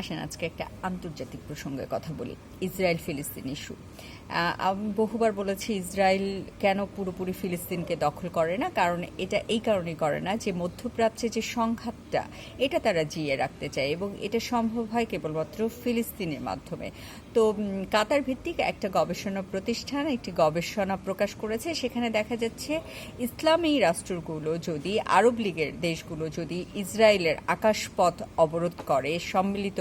আসেন, আজকে একটা আন্তর্জাতিক প্রসঙ্গে কথা বলি ইসরায়েল ফিলিস্তিন ইস্যু আমি বহুবার বলেছি, ইসরায়েল কেন পুরোপুরি ফিলিস্তিনকে দখল করে না? কারণ এটা এই কারণেই করে না যে মধ্যপ্রাচ্যে যে সংঘাতটা, এটা তারা জিয়ে রাখতে চায় এবং এটা সম্ভব হয় কেবলমাত্র ফিলিস্তিনের মাধ্যমে। তো কাতার ভিত্তিক একটা গবেষণা প্রতিষ্ঠান একটি গবেষণা প্রকাশ করেছে, সেখানে দেখা যাচ্ছে ইসলামী রাষ্ট্রগুলো যদি, আরব লীগের দেশগুলো যদি ইসরায়েলের আকাশপথ অবরোধ করে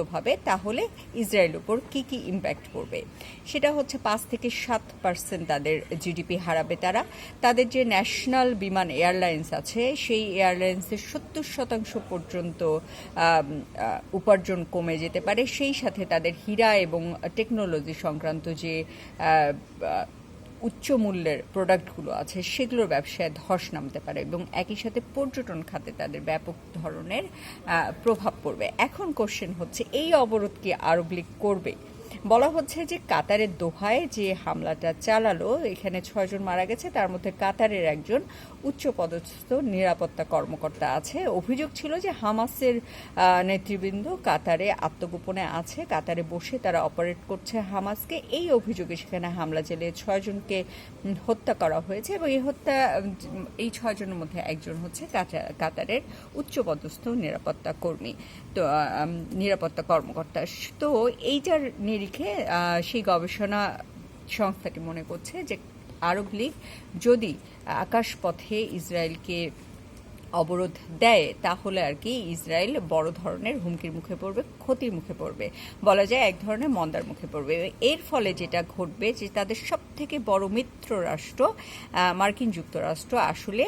সম্মিলিতভাবে তাহলে ইসরায়েল উপর কি কি ইম্প্যাক্ট পড়বে? সেটা হচ্ছে পাঁচ থেকে সাত পার্সেন্ট তাদের জিডিপি হারাবে তারা। তাদের যে ন্যাশনাল বিমান এয়ারলাইন্স আছে, সেই এয়ারলাইন্সের সত্তর শতাংশ পর্যন্ত উপার্জন কমে যেতে পারে। সেই সাথে তাদের হীরা এবং টেকনোলজি সংক্রান্ত যে উচ্চ মূল্যের প্রোডাক্টগুলো আছে, সেগুলোর ব্যবসায় ধস নামতে পারে এবং একই সাথে পর্যটন খাতে তাদের ব্যাপক ধরনের প্রভাব পড়বে। এখন কোশ্চেন হচ্ছে, এই অবরোধ কি আরব করবে? বলা হচ্ছে যে কাতারের দোহায় যে হামলাটা চালালো, এখানে ছয়জন মারা গেছে, তার মধ্যে কাতারের একজন উচ্চপদস্থ নিরাপত্তা কর্মকর্তা আছে। অভিযোগ ছিল যে হামাসের নেতৃবৃন্দ কাতারে আত্মগোপনে আছে, কাতারে বসে তারা অপারেট করছে হামাসকে। এই অভিযোগে সেখানে হামলা চালিয়ে ছয়জনকে হত্যা করা হয়েছে এবং এই হত্যা, এই ছয়জনের মধ্যে একজন হচ্ছে কাতা- কাতারের উচ্চপদস্থ নিরাপত্তা কর্মী, তো নিরাপত্তা কর্মকর্তা। তো এইটার নিরিখে আহ, সেই গবেষণা সংস্থাটি মনে করছে যে আরব লীগ যদি আকাশপথে ইসরায়েলকে অবরোধ দেয়, তাহলে আর কি ইসরায়েল বড় ধরনের হুমকির মুখে পড়বে, ক্ষতির মুখে পড়বে। বলা যায় এক ধরনের মন্দার মুখে পড়বে। এর ফলে যেটা ঘটবে যে তাদের সব থেকে বড় মিত্র রাষ্ট্র মার্কিন যুক্তরাষ্ট্র আসলে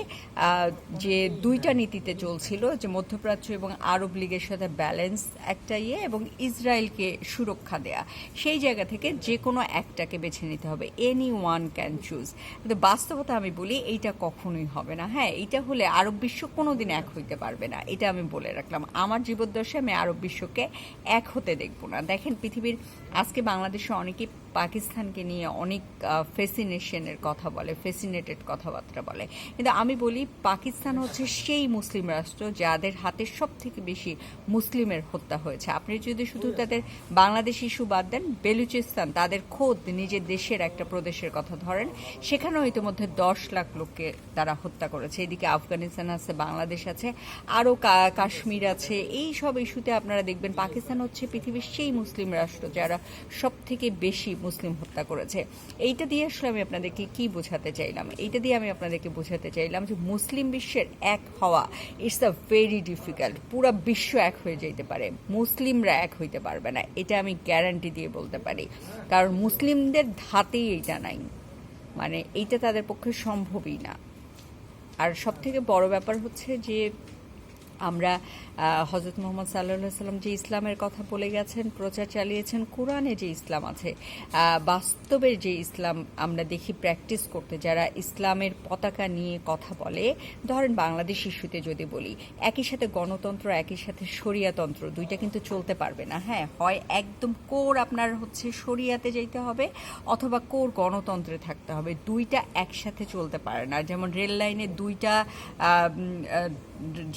যে দুইটা নীতিতে চলছিল, যে মধ্যপ্রাচ্য এবং আরব লীগের সাথে ব্যালেন্স একটা ইয়ে এবং ইসরায়েলকে সুরক্ষা দেয়া, সেই জায়গা থেকে যে কোনো একটাকে বেছে নিতে হবে। এনি ওয়ান ক্যান চুজ কিন্তু বাস্তবতা আমি বলি, এইটা কখনোই হবে না। হ্যাঁ এইটা হলে আরব বিশ্ব কোনোদিন এক হইতে পারবে না, এটা আমি বলে রাখলাম। আমার জীবদ্দশায় আমি আরব বিশ্বকে এক হতে দেখব না। দেখেন পৃথিবীর, আজকে বাংলাদেশে অনেকেই পাকিস্তানকে নিয়ে অনেক ফেসিনেশনের কথা বলে ফেসিনেটেড কথাবার্তা বলে। কিন্তু আমি বলি পাকিস্তান হচ্ছে সেই মুসলিম রাষ্ট্র যাদের হাতে সব থেকে বেশি মুসলিমের হত্যা হয়েছে। আপনি যদি শুধু তাদের বাংলাদেশ ইস্যু বাদ দেন বেলুচিস্তান তাদের খোদ নিজের দেশের একটা প্রদেশের কথা ধরেন সেখানেও ইতিমধ্যে দশ লাখ লোককে তারা হত্যা করেছে। এদিকে আফগানিস্তান আছে বাংলাদেশ আছে আরও কাশ্মীর আছে। এই সব ইস্যুতে আপনারা দেখবেন পাকিস্তান হচ্ছে পৃথিবীর সেই মুসলিম রাষ্ট্র যারা সব থেকে বেশি মুসলিম হত্যা করেছে। এইটা দিয়ে আসলে আমি আপনাদেরকে কি বোঝাতে চাইলাম? এইটা দিয়ে আমি আপনাদেরকে বোঝাতে চাইলাম যে মুসলিম বিশ্বের এক হওয়া ইটস আ ভেরি ডিফিকাল্ট পুরো বিশ্ব এক হয়ে যেতে পারে। মুসলিমরা এক হইতে পারবে না, এটা আমি গ্যারান্টি দিয়ে বলতে পারি। কারণ মুসলিমদের ধাতেই এইটা নাই। মানে এইটা তাদের পক্ষে সম্ভবই না। আর সব থেকে বড় ব্যাপার হচ্ছে যে আমরা হজরত মোহাম্মদ সাল্লাহ সাল্লাম যে ইসলামের কথা বলে গেছেন, প্রচার চালিয়েছেন, কোরআনে যে ইসলাম আছে বাস্তবের যে ইসলাম আমরা দেখি প্র্যাকটিস করতে, যারা ইসলামের পতাকা নিয়ে কথা বলে, ধরেন বাংলাদেশ ইস্যুতে যদি বলি, একই সাথে গণতন্ত্র, একই সাথে শরিয়াতন্ত্র, দুইটা কিন্তু চলতে পারবে না হ্যাঁ? হয় একদম কোর আপনার হচ্ছে শরিয়াতে যেতে হবে, অথবা কোর গণতন্ত্রে থাকতে হবে, দুইটা একসাথে চলতে পারে না। যেমন রেল লাইনে দুইটা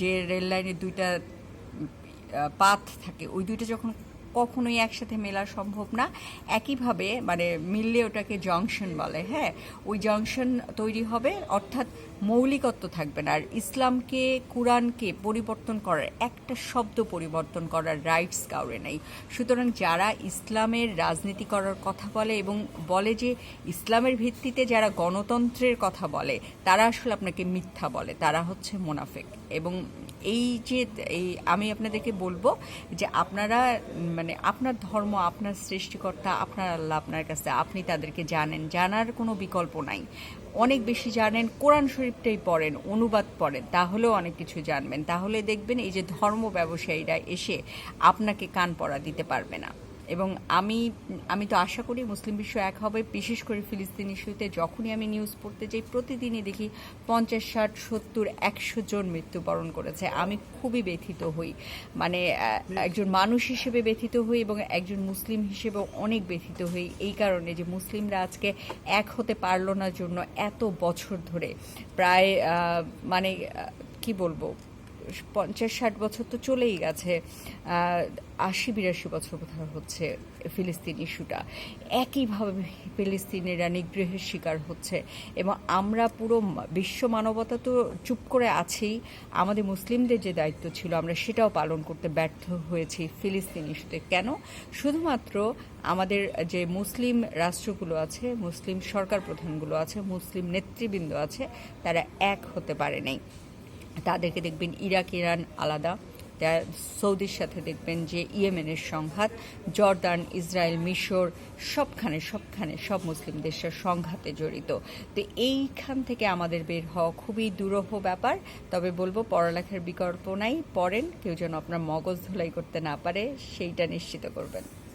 যে রেল লাইনের দুইটা পাথ থাকে। ওই দুইটা যখন কখনোই একসাথে মেলা সম্ভব না, একইভাবে মানে মিললে ওটাকে জংশন বলে হ্যাঁ? ওই জংশন তৈরি হবে, অর্থাৎ মৌলিকত্ব থাকবে না। আর ইসলামকে, কোরআনকে পরিবর্তন করার, একটা শব্দ পরিবর্তন করার রাইটস কাউরে নেই। সুতরাং যারা ইসলামের রাজনীতি করার কথা বলে এবং বলে যে ইসলামের ভিত্তিতে যারা গণতন্ত্রের কথা বলে, তারা আসলে আপনাকে মিথ্যা বলে। তারা হচ্ছে মোনাফেক। এবং এই যে, এই আমি আপনাদেরকে বলব যে আপনারা মানে আপনার ধর্ম, আপনার সৃষ্টিকর্তা, আপনার আল্লাহ আপনার কাছে, আপনি তাদেরকে জানেন। জানার কোনো বিকল্প নাই। অনেক বেশি জানেন, কোরআন শরীফটাই পড়েন, অনুবাদ পড়েন, তাহলেও অনেক কিছু জানবেন। তাহলে দেখবেন এই যে ধর্ম ব্যবসায়ীরা এসে আপনাকে কান পড়া দিতে পারবে না। এবং আমি আমি তো আশা করি মুসলিম বিশ্ব এক হবে, বিশেষ করে ফিলিস্তিন ইস্যুতে যখনই আমি নিউজ পড়তে যাই, প্রতিদিনই দেখি পঞ্চাশ, ষাট, সত্তর, একশো জন মৃত্যুবরণ করেছে। আমি খুবই ব্যথিত হই। মানে একজন মানুষ হিসেবে ব্যথিত হই এবং একজন মুসলিম হিসেবেও অনেক ব্যথিত হই। এই কারণে যে মুসলিমরা আজকে এক হতে পারল না জন্য এত বছর ধরে। প্রায় মানে কি বলব? পঞ্চাশ ষাট বছর তো চলেই গেছে আশি বিরাশি বছর কোথাও হচ্ছে ফিলিস্তিন ইস্যুটা। একইভাবে ফিলিস্তিনিরা নিগ্রহের শিকার হচ্ছে এবং আমরা পুরো বিশ্ব মানবতা তো চুপ করে আছেই, আমাদের মুসলিমদের যে দায়িত্ব ছিল আমরা সেটাও পালন করতে ব্যর্থ হয়েছি ফিলিস্তিন ইস্যুতে। কেন? শুধুমাত্র আমাদের যে মুসলিম রাষ্ট্রগুলো আছে, মুসলিম সরকার প্রধানগুলো আছে, মুসলিম নেতৃবৃন্দ আছে, তারা এক হতে পারে নাই। তাদেরকে দেখবেন ইরাক, ইরান আলাদা। সৌদির সাথে দেখবেন যে ইয়েমেনের সংঘাত, জর্দান, ইসরায়েল, মিশর, সবখানে সবখানে সব মুসলিম দেশের সংঘাতে জড়িত। তো এইখান থেকে আমাদের বের হওয়া খুবই দুরূহ ব্যাপার। তবে বলব, পড়ালেখার বিকল্প নাই, পড়েন, কেউ যেন আপনার মগজ ধুলাই করতে না পারে, সেইটা নিশ্চিত করবেন।